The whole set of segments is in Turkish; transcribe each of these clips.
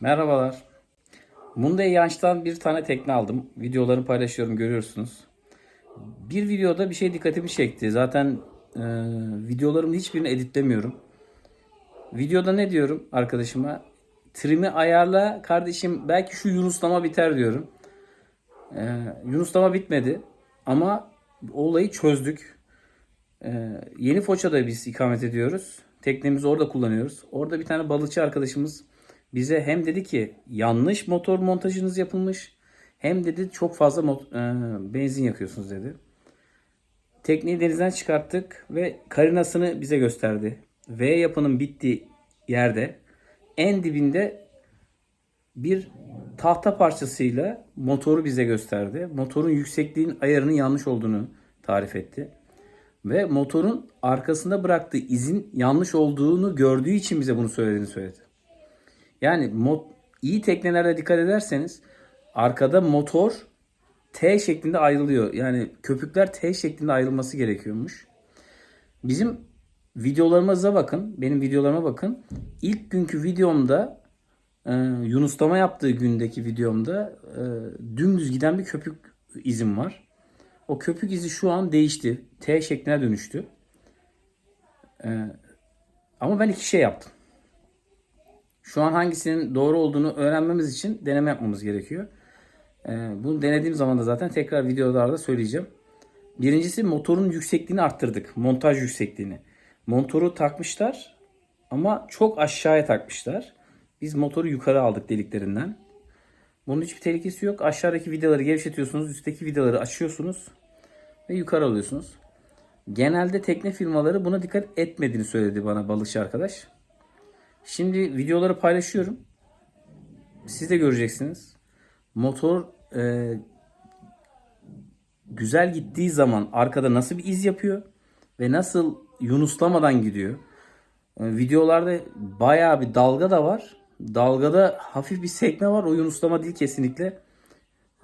Merhabalar. Hyundai Yanç'tan bir tane tekne aldım. Videolarını paylaşıyorum görüyorsunuz. Bir videoda bir şey dikkatimi çekti. Zaten e, videolarımın hiçbirini editlemiyorum. Videoda ne diyorum arkadaşıma? Trim'i ayarla kardeşim belki şu yunuslama biter diyorum. E, yunuslama bitmedi ama olayı çözdük. E, yeni Foça'da biz ikamet ediyoruz. Teknemizi orada kullanıyoruz. Orada bir tane balıkçı arkadaşımız bize hem dedi ki yanlış motor montajınız yapılmış hem dedi çok fazla e, benzin yakıyorsunuz dedi. Tekneyi denizden çıkarttık ve karinasını bize gösterdi. V yapının bittiği yerde en dibinde bir tahta parçasıyla motoru bize gösterdi. Motorun yüksekliğin ayarının yanlış olduğunu tarif etti. Ve motorun arkasında bıraktığı izin yanlış olduğunu gördüğü için bize bunu söylediğini söyledi. Yani mo- iyi teknelerde dikkat ederseniz arkada motor T şeklinde ayrılıyor. Yani köpükler T şeklinde ayrılması gerekiyormuş. Bizim videolarımıza bakın. Benim videolarıma bakın. İlk günkü videomda e, Yunuslama yaptığı gündeki videomda e, dümdüz giden bir köpük izim var. O köpük izi şu an değişti. T şekline dönüştü. E, ama ben iki şey yaptım. Şu an hangisinin doğru olduğunu öğrenmemiz için deneme yapmamız gerekiyor. Ee, bunu denediğim zaman da zaten tekrar videolarda söyleyeceğim. Birincisi motorun yüksekliğini arttırdık. Montaj yüksekliğini. Motoru takmışlar ama çok aşağıya takmışlar. Biz motoru yukarı aldık deliklerinden. Bunun hiçbir tehlikesi yok. Aşağıdaki vidaları gevşetiyorsunuz. Üstteki vidaları açıyorsunuz. Ve yukarı alıyorsunuz. Genelde tekne firmaları buna dikkat etmediğini söyledi bana balıkçı arkadaş. Şimdi videoları paylaşıyorum. Siz de göreceksiniz. Motor e, güzel gittiği zaman arkada nasıl bir iz yapıyor ve nasıl yunuslamadan gidiyor. E, videolarda bayağı bir dalga da var. Dalgada hafif bir sekme var. O yunuslama değil kesinlikle.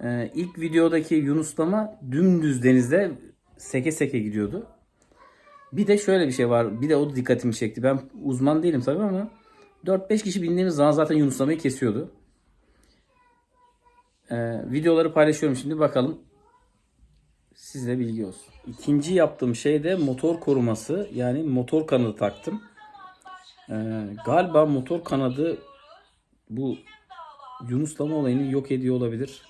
E, ilk videodaki yunuslama dümdüz denizde seke seke gidiyordu. Bir de şöyle bir şey var. Bir de o dikkatimi çekti. Ben uzman değilim tabii ama 4-5 kişi bindiğimiz zaman zaten yunuslamayı kesiyordu. Ee, videoları paylaşıyorum şimdi bakalım. Sizde bilgi olsun. İkinci yaptığım şey de motor koruması. Yani motor kanadı taktım. Ee, galiba motor kanadı bu yunuslama olayını yok ediyor olabilir.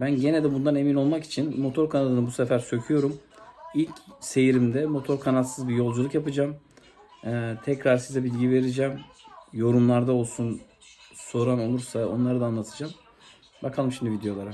Ben gene de bundan emin olmak için motor kanadını bu sefer söküyorum. İlk seyrimde motor kanatsız bir yolculuk yapacağım. Ee, tekrar size bilgi vereceğim. Yorumlarda olsun soran olursa onları da anlatacağım. Bakalım şimdi videolara.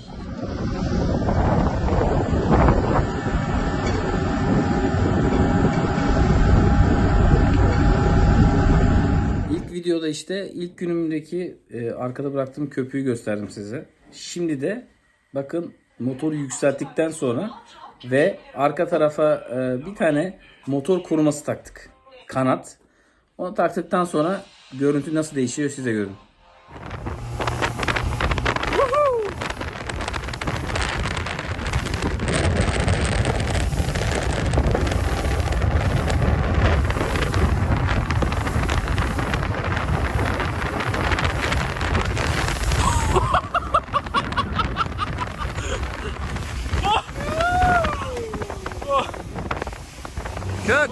İlk videoda işte ilk günümdeki e, arkada bıraktığım köpüğü gösterdim size. Şimdi de bakın motoru yükselttikten sonra ve arka tarafa e, bir tane motor koruması taktık. Kanat. Onu taktıktan sonra Görüntü nasıl değişiyor siz de görün. Kök.